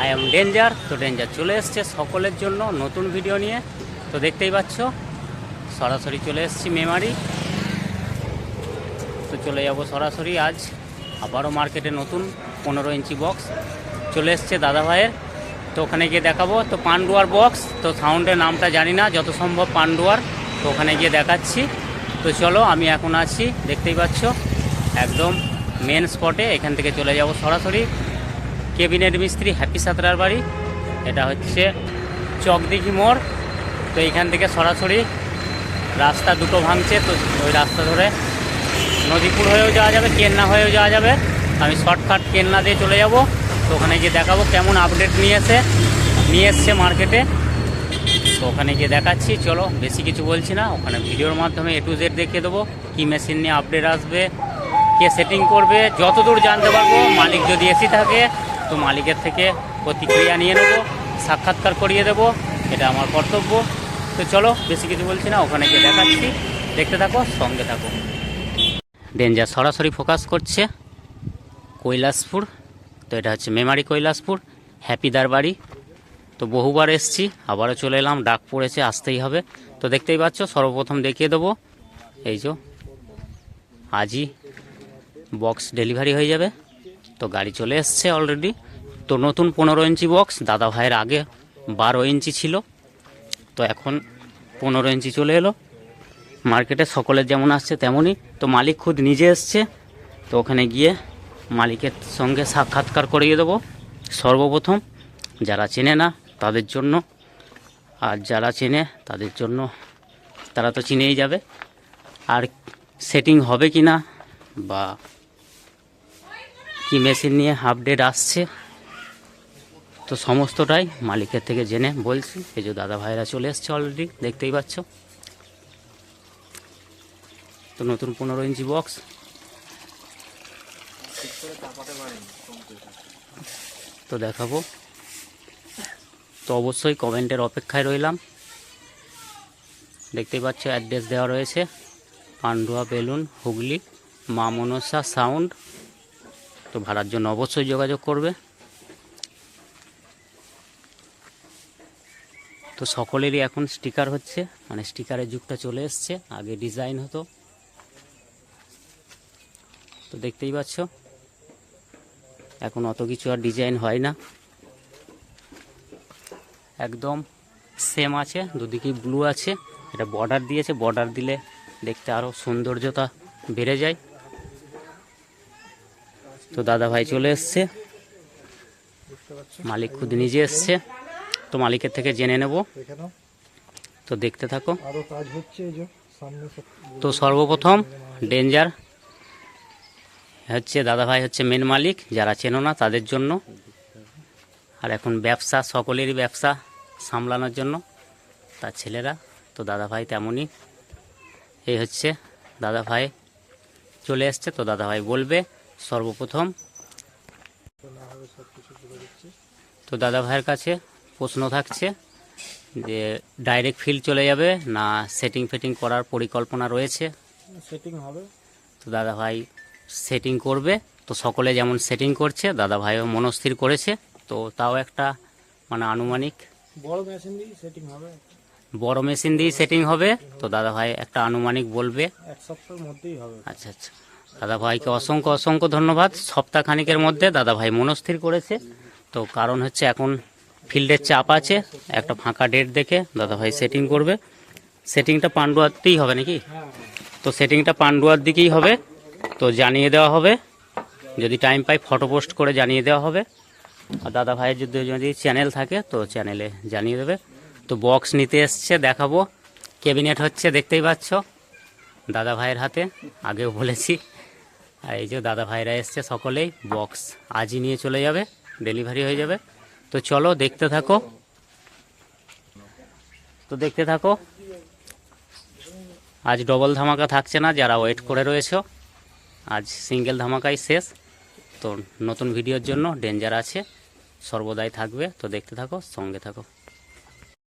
I am danger তো danger চলে এসছে সকলের জন্য নতুন ভিডিও নিয়ে। তো দেখতেই পাচ্ছ, সরাসরি চলে এসেছি মেমারি তো চলে যাব সরাসরি আজ, আবারও মার্কেটে নতুন পনেরো ইঞ্চি বক্স চলে এসছে দাদাভাইয়ের তো ওখানে গিয়ে দেখাবো। তো পান্ডুয়ার বক্স তো সাউন্ডের নামটা জানি না, যত সম্ভব পান্ডুয়ার, তো ওখানে গিয়ে দেখাচ্ছি। তো চলো, আমি এখন আছি, দেখতেই পাচ্ছ, একদম মেন স্পটে এখান থেকে চলে যাব সরাসরি। কেবিনেট মিস্ত্রি হ্যাপি সাঁতরার বাড়ি। এটা হচ্ছে চকদিঘি মোড়। তো এইখান থেকে সরাসরি রাস্তা দুটো ভাঙছে, তো ওই রাস্তা ধরে নদীপুর হয়েও যাওয়া যাবে, কেন্না হয়েও যাওয়া যাবে। আমি শর্টকাট কেন্না দিয়ে চলে যাব। তো ওখানে গিয়ে দেখাবো কেমন আপডেট নিয়ে এসে, নিয়ে এসছে মার্কেটে। তো ওখানে গিয়ে দেখাচ্ছি। চলো, বেশি কিছু বলছি না। ওখানে ভিডিওর মাধ্যমে এ টু জেড দেখিয়ে দেবো কী মেশিন নিয়ে আপডেট আসবে, কে সেটিং করবে, যতদূর জানতে পারব, মালিক যদি এসি থাকে তো মালিকের থেকে প্রতিক্রিয়া নিয়ে নেব, সাক্ষাৎকার করিয়ে দেবো, এটা আমার কর্তব্য। তো চলো, বেশি কিছু বলছি না, ওখানে গিয়ে দেখাচ্ছি। দেখতে থাকো, সঙ্গে থাকো। ডেঞ্জার সরাসরি ফোকাস করছে কৈলাসপুর। তো এটা হচ্ছে মেমারি কৈলাসপুর হ্যাপিদার বাড়ি তো বহুবার এসছি, আবারও চলে এলাম ডাক পড়েছে আসতেই হবে। তো দেখতেই পাচ্ছ, সর্বপ্রথম দেখিয়ে দেবো। এই যে, আজই বক্স ডেলিভারি হয়ে যাবে। তো গাড়ি চলে এসছে অলরেডি তো নতুন পনেরো ইঞ্চি বক্স দাদা ভাইয়ের আগে বারো ইঞ্চি ছিল। তো এখন পনেরো ইঞ্চি চলে এলো। মার্কেটে সকলের যেমন আসছে তেমনই। তো মালিক খুদ নিজে এসছে। তো ওখানে গিয়ে মালিকের সঙ্গে সাক্ষাৎকার করিয়ে দেবো। সর্বপ্রথম যারা চেনে না তাদের জন্য, আর যারা চেনে তাদের জন্য তারা তো চিনেই যাবে। আর সেটিং হবে কি না বা কি মেশিন নিয়ে আপডেট আসছে তো সমস্তটাই মালিকের থেকে জেনে বলছি। এই যে দাদা ভাইরা চলে এসছে অলরেডি দেখতেই পাচ্ছ। তো নতুন পনেরো ইঞ্চি বক্স তো দেখাবো। তো অবশ্যই কমেন্টের অপেক্ষায় রইলাম। দেখতেই পাচ্ছ অ্যাড্রেস দেওয়া রয়েছে। পান্ডুয়া বেলুন, হুগলি, মা মনসা সাউন্ড তো ভাড়ার জন্য অবশ্যই যোগাযোগ করবে। তো সকলেরই এখন স্টিকার হচ্ছে। মানে স্টিকারের যুগটা চলে এসছে। আগে ডিজাইন হতো। তো দেখতেই পাচ্ছ। এখন অত কিছু আর ডিজাইন হয় না। একদম সেম আছে, দুদিকেই ব্লু আছে। এটা বর্ডার দিয়েছে। বর্ডার দিলে দেখতে আরও সৌন্দর্যতা বেড়ে যায়। তো দাদা ভাই চলে এসছে। মালিক খুদ নিজে এসছে। মালিকের থেকে জেনে নেব। তো দেখতে থাকো। তো সর্বপ্রথম ডেঞ্জার হচ্ছে দাদা ভাই হচ্ছে মেন মালিক যারা চেনো না তাদের জন্য। আর এখন ব্যবসা সকলেরই ব্যবসা সামলানোর জন্য তার ছেলেরা। তো দাদা ভাই তেমনই। এই হচ্ছে দাদা ভাই চলে এসছে তো দাদা ভাই বলবে সর্বপ্রথম। তো দাদা ভাইয়ের কাছে প্রশ্ন থাকছে যে ডাইরেক্ট ফিল্ড চলে যাবে না সেটিং ফেটিং করার পরিকল্পনা রয়েছে? সেটিং হবে। তো দাদা ভাই সেটিং করবে। তো সকলে যেমন সেটিং করছে দাদা ভাইও মনস্থির করেছে। তো তাও একটা মানে আনুমানিক বড় মেশিন দিয়ে সেটিং হবে। বড় মেশিন দিয়ে সেটিং হবে। তো দাদা ভাই একটা আনুমানিক বলবে। এক সপ্তাহের মধ্যেই হবে। আচ্ছা আচ্ছা। দাদা ভাইকে অসংখ্য অসংখ্য ধন্যবাদ। সপ্তাহখানিকের মধ্যে দাদা ভাই মনস্থির করেছে। তো কারণ হচ্ছে এখন ফিল্ডের চাপ আছে, একটা ফাঁকা ডেট দেখে দাদা ভাই সেটিং করবে। সেটিংটা পান্ডুয়াতেই হবে নাকি? তো সেটিংটা পান্ডুয়ার দিকেই হবে, তো জানিয়ে দেওয়া হবে। যদি টাইম পাই ফটো পোস্ট করে জানিয়ে দেওয়া হবে। আর দাদা ভাইয়ের যদি যদি চ্যানেল থাকে, তো চ্যানেলে জানিয়ে দেবে। তো বক্স নিতে এসছে, দেখাবো। ক্যাবিনেট হচ্ছে, দেখতেই পাচ্ছ। দাদা ভাইয়ের হাতে, আগেও বলেছি। আর এই যে দাদা ভাইরা এসছে সকলেই বক্স আজই নিয়ে চলে যাবে ডেলিভারি হয়ে যাবে। তো চলো, দেখতে থাকো। তো দেখতে থাকো। আজ ডবল ধামাকা থাকছে না, যারা ওয়েট করে রয়েছে। আজ সিঙ্গেল ধামাকাই শেষ। তো নতুন ভিডিওর জন্য ডেঞ্জার আছে। সর্বদাই থাকবে। তো দেখতে থাকো, সঙ্গে থাকো।